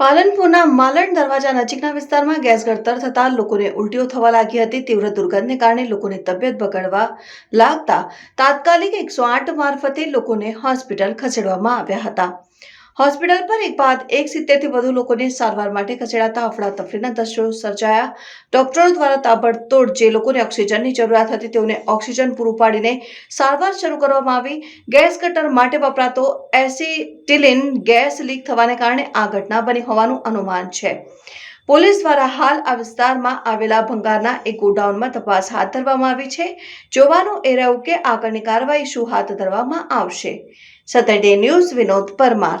પાલનપુરના માલણ દરવાજા નજીકના વિસ્તારમાં ગેસ ગળતર થતાં લોકોને ઉલટીઓ થવા લાગી હતી. તીવ્ર દુર્ગંધને કારણે લોકોને તબિયત બગડવા લાગતા તાત્કાલિક એકસો આઠ મારફતે લોકોને હોસ્પિટલ ખસેડવામાં આવ્યા હતા. હોસ્પિટલ પર એક બાદ એક સિત્તેરથી વધુ લોકોને સારવાર માટે ખસેડાતા અફડાતફડીના દ્રશ્યો સર્જાયા. ડોક્ટરો દ્વારા તાબડતોડ જે લોકોને ઓક્સિજનની જરૂરિયાત હતી તેઓને ઓક્સિજન પૂરું પાડીને સારવાર શરૂ કરવામાં આવી. ગેસ કટર માટે વપરાતો એસિટિલિન ગેસ લીક થવાને કારણે આ ઘટના બની હોવાનું અનુમાન છે. પોલીસ દ્વારા હાલ આ વિસ્તારમાં આવેલા ભંગારના એક ગોડાઉનમાં તપાસ હાથ ધરવામાં આવી છે. જોવાનું એ રહ્યું કે આગળની કાર્યવાહી શું હાથ ધરવામાં આવશે. Saturday news Vinod Parmar.